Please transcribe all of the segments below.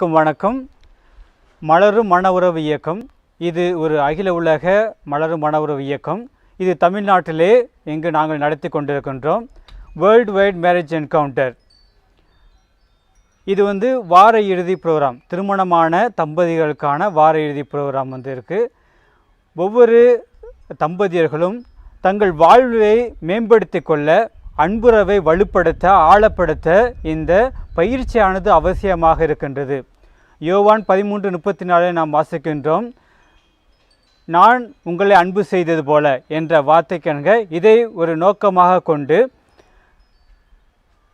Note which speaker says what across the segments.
Speaker 1: அனைவருக்கும் வணக்கம். மலரும் மன உறவு இயக்கம். இது ஒரு அகில உலக மலரும் மன உறவு இயக்கம். இது தமிழ்நாட்டிலே இங்கு நாங்கள் நடத்தி கொண்டிருக்கின்றோம். வேர்ல்டு வைட் மேரேஜ் என்கவுண்டர் இது வந்து வார இறுதி ப்ரோக்ராம் திருமணமான தம்பதிகளுக்கான வார இறுதி ப்ரோக்ராம் வந்து இருக்குது ஒவ்வொரு தம்பதியர்களும் தங்கள் வாழ்வை மேம்படுத்திக் கொள்ள அன்புறவை வலுப்படுத்த ஆழப்படுத்த இந்த பயிற்சியானது அவசியமாக இருக்கின்றது. யோவான் பதிமூன்று முப்பத்தி நாலில் நாம் வாசிக்கின்றோம். நான் உங்களை அன்பு செய்தது போல என்ற வார்த்தைக்கணுங்க இதை ஒரு நோக்கமாக கொண்டு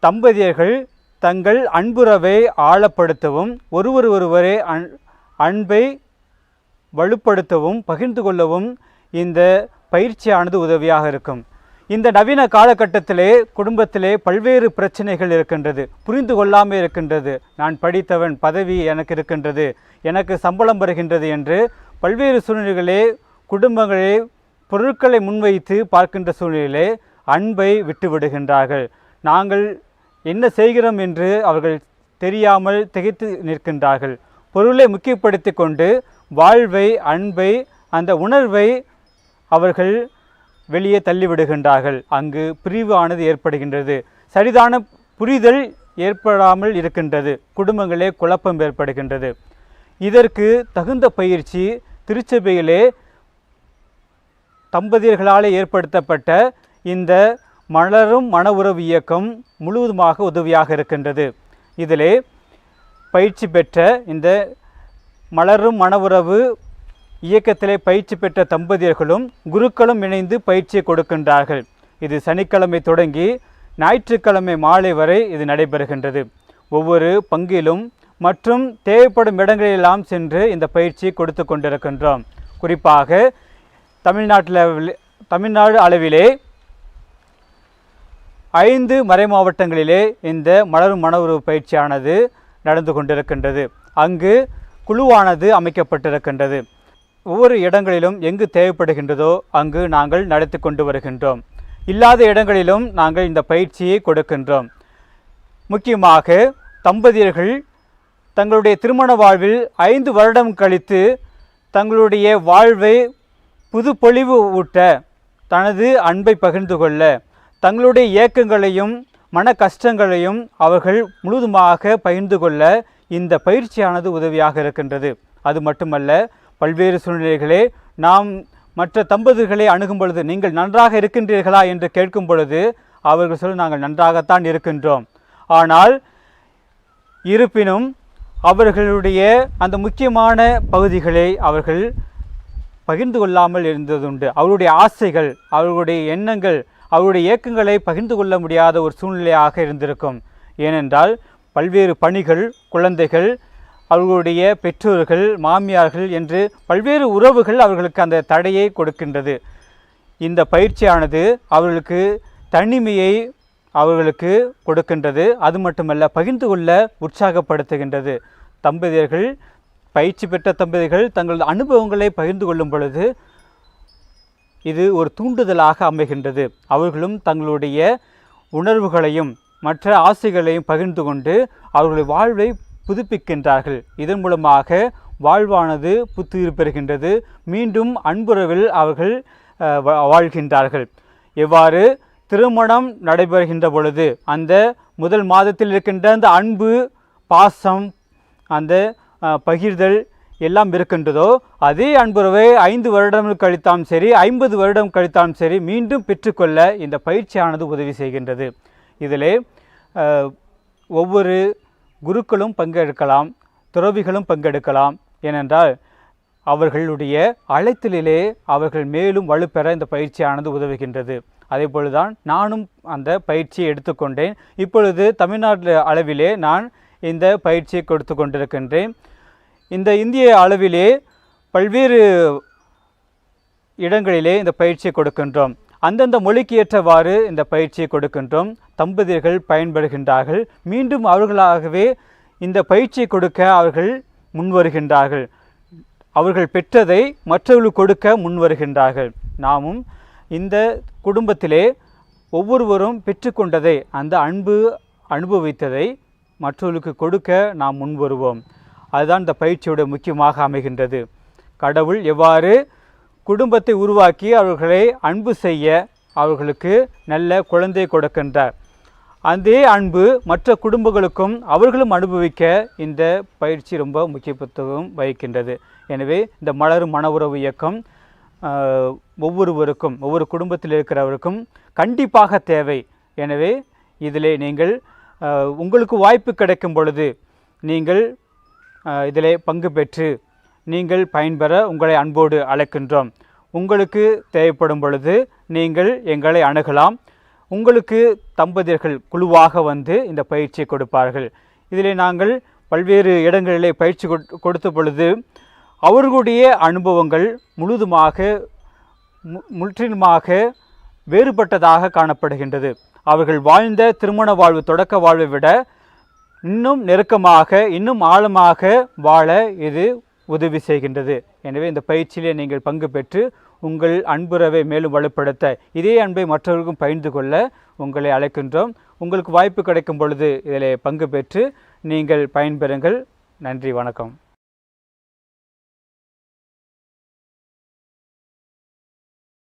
Speaker 1: தம்பதியர்கள் தங்கள் அன்புறவை ஆழப்படுத்தவும் ஒருவர் ஒருவரை அன் அன்பை வலுப்படுத்தவும் பகிர்ந்து கொள்ளவும் இந்த பயிற்சியானது உதவியாக இருக்கும். இந்த நவீன காலகட்டத்திலே குடும்பத்திலே பல்வேறு பிரச்சனைகள் இருக்கின்றது. புரிந்து கொள்ளாமல் இருக்கின்றது. நான் படித்தவன் பதவி எனக்கு இருக்கின்றது. எனக்கு சம்பளம் வருகின்றது என்று பல்வேறு சூழ்நிலைகளே குடும்பங்களே பொருட்களை முன்வைத்து பார்க்கின்ற சூழ்நிலையிலே அன்பை விட்டுவிடுகின்றார்கள். நாங்கள் என்ன செய்கிறோம் என்று அவர்கள் தெரியாமல் திகைத்து நிற்கின்றார்கள். பொருளை முக்கியப்படுத்தி கொண்டு வாழ்வை அன்பை அந்த உணர்வை அவர்கள் வெளியே தள்ளிவிடுகின்றார்கள். அங்கு பிரிவு ஆனது ஏற்படுகின்றது. சரிதான புரிதல் ஏற்படாமல் இருக்கின்றது. குடும்பங்களே குழப்பம் ஏற்படுகின்றது. இதற்கு தகுந்த பயிற்சி திருச்சபையிலே தம்பதியர்களால் ஏற்படுத்தப்பட்ட இந்த மலரும் மன உறவு இயக்கம் முழுவதுமாக உதவியாக இருக்கின்றது. இதிலே பயிற்சி பெற்ற இந்த மலரும் மன உறவு இயக்கத்திலே பயிற்சி பெற்ற தம்பதியர்களும் குருக்களும் இணைந்து பயிற்சியை கொடுக்கின்றார்கள். இது சனிக்கிழமை தொடங்கி ஞாயிற்றுக்கிழமை மாலை வரை இது நடைபெறுகின்றது. ஒவ்வொரு பங்கிலும் மற்றும் தேவைப்படும் இடங்களிலெல்லாம் சென்று இந்த பயிற்சியை கொடுத்து கொண்டிருக்கின்றோம். குறிப்பாக தமிழ்நாட்டில் தமிழ்நாடு அளவிலே ஐந்து மறை மாவட்டங்களிலே இந்த மலரும் மன உறவு பயிற்சியானது நடந்து கொண்டிருக்கின்றது. அங்கு குழுவானது அமைக்கப்பட்டிருக்கின்றது. ஒவ்வொரு இடங்களிலும் எங்கு தேவைப்படுகின்றதோ அங்கு நாங்கள் நடத்தி கொண்டு வருகின்றோம். இல்லாத இடங்களிலும் நாங்கள் இந்த பயிற்சியை கொடுக்கின்றோம். முக்கியமாக தம்பதியர்கள் தங்களுடைய திருமண வாழ்வில் ஐந்து வருடம் கழித்து தங்களுடைய வாழ்வை புது பொழிவு ஊட்ட தனது அன்பை பகிர்ந்து கொள்ள தங்களுடைய இயக்கங்களையும் மன கஷ்டங்களையும் அவர்கள் முழுதுமாக பகிர்ந்து கொள்ள இந்த பயிற்சியானது உதவியாக இருக்கின்றது. அது மட்டுமல்ல பல்வேறு சூழ்நிலைகளே நாம் மற்ற தம்பதிகளை அணுகும் பொழுது நீங்கள் நன்றாக இருக்கின்றீர்களா என்று கேட்கும் பொழுது அவர்கள் சொல்ல நாங்கள் நன்றாகத்தான் இருக்கின்றோம். ஆனால் இருப்பினும் அவர்களுடைய அந்த முக்கியமான பகுதிகளை அவர்கள் பகிர்ந்து கொள்ளாமல் இருந்ததுண்டு. அவருடைய ஆசைகள் அவர்களுடைய எண்ணங்கள் அவருடைய இயக்கங்களை பகிர்ந்து கொள்ள முடியாத ஒரு சூழ்நிலையாக இருந்திருக்கும். ஏனென்றால் பல்வேறு பணிகள் குழந்தைகள் அவர்களுடைய பெற்றோர்கள் மாமியார்கள் என்று பல்வேறு உறவுகள் அவர்களுக்கு அந்த தடையை கொடுக்கின்றது. இந்த பயிற்சியானது அவர்களுக்கு தனிமையை அவர்களுக்கு கொடுக்கின்றது. அது மட்டுமல்ல பகிர்ந்து கொள்ள உற்சாகப்படுத்துகின்றது. தம்பதியர்கள் பயிற்சி பெற்ற தம்பதிகள் தங்களது அனுபவங்களை பகிர்ந்து கொள்ளும் பொழுது இது ஒரு தூண்டுதலாக அமைகின்றது. அவர்களும் தங்களுடைய உணர்வுகளையும் மற்ற ஆசைகளையும் பகிர்ந்து கொண்டு அவர்களுடைய வாழ்வை புதுப்பிக்கின்றார்கள். இதன் மூலமாக வாழ்வானது புத்துயிர் பெறுகின்றது. மீண்டும் அன்புறவில் அவர்கள் வா- வாழ்கின்றார்கள். எவ்வாறு திருமணம் நடைபெறுகின்ற பொழுது அந்த முதல் மாதத்தில் இருக்கின்ற அந்த அன்பு பாசம் அந்த பகிர்தல் எல்லாம் இருக்கின்றதோ அதே அன்புறவை ஐந்து வருடம் கழித்தாலும் சரி ஐம்பது வருடம் கழித்தாலும் சரி மீண்டும் பெற்றுக்கொள்ள இந்த பயிற்சியானது உதவி செய்கின்றது. இதிலே ஒவ்வொரு குருக்களும் பங்கெடுக்கலாம் துறவிகளும் பங்கெடுக்கலாம் ஏனென்றால் அவர்களுடைய அழைத்தலிலே அவர்கள் மேலும் வலுப்பெற இந்த பயிற்சியானது உதவுகின்றது. அதே போலதான் நானும் அந்த பயிற்சியை எடுத்துக்கொண்டேன். இப்பொழுது தமிழ்நாட்டு அளவிலே நான் இந்த பயிற்சியை கொடுத்து கொண்டிருக்கின்றேன். இந்த இந்திய அளவிலே பல்வேறு இடங்களிலே இந்த பயிற்சியை கொடுக்கின்றோம். அந்தந்த மொழிக்கு ஏற்றவாறு இந்த பயிற்சியை கொடுக்கின்றோம். தம்பதியர்கள் பயன்படுகின்றார்கள். மீண்டும் அவர்களாகவே இந்த பயிற்சியை கொடுக்க அவர்கள் முன்வருகின்றார்கள். அவர்கள் பெற்றதை மற்றவர்களுக்கு கொடுக்க முன்வருகின்றார்கள். நாமும் இந்த குடும்பத்திலே ஒவ்வொருவரும் பெற்றுக்கொண்டதை அந்த அன்பு அனுபவித்ததை மற்றவர்களுக்கு கொடுக்க நாம் முன்வருவோம். அதுதான் இந்த பயிற்சியுடைய முக்கியமாக அமைகின்றது. கடவுள் எவ்வாறு குடும்பத்தை உருவாக்கி அவர்களை அன்பு செய்ய அவர்களுக்கு நல்ல குழந்தை கொடுக்கின்றார். அதே அன்பு மற்ற குடும்பங்களுக்கும் அவர்களும் அனுபவிக்க இந்த பயிற்சி ரொம்ப முக்கியத்துவம் வகிக்கின்றது. எனவே இந்த மலரும் மன உறவு இயக்கம் ஒவ்வொருவருக்கும் ஒவ்வொரு குடும்பத்தில் இருக்கிறவருக்கும் கண்டிப்பாக தேவை. எனவே இதிலே நீங்கள் உங்களுக்கு வாய்ப்பு கிடைக்கும் பொழுது நீங்கள் இதில் இதிலே பங்கு பெற்று நீங்கள் பயன்பெற உங்களை அன்போடு அழைக்கின்றோம். உங்களுக்கு தேவைப்படும் பொழுது நீங்கள் எங்களை அணுகலாம். உங்களுக்கு தம்பதியர்கள் குழுவாக வந்து இந்த பயிற்சியை கொடுப்பார்கள். இதில் நாங்கள் பல்வேறு இடங்களிலே பயிற்சி கொடுத்த பொழுது அவர்களுடைய அனுபவங்கள் முழுதுமாக மு- முற்றிலுமாக வேறுபட்டதாக காணப்படுகின்றது. அவர்கள் வாழ்ந்த திருமண வாழ்வு தொடக்க வாழ்வை விட இன்னும் நெருக்கமாக இன்னும் ஆழமாக வாழ இது உதவி செய்கின்றது. எனவே இந்த பயிற்சியிலே நீங்கள் பங்கு பெற்று உங்கள் அன்புறவை மேலும் வலுப்படுத்த இதே அன்பை மற்றவர்களுக்கும் பகிர்ந்து கொள்ள உங்களை அழைக்கின்றோம். உங்களுக்கு வாய்ப்பு கிடைக்கும் பொழுது இதில் பங்கு பெற்று நீங்கள் பயன்பெறுங்கள். நன்றி வணக்கம்.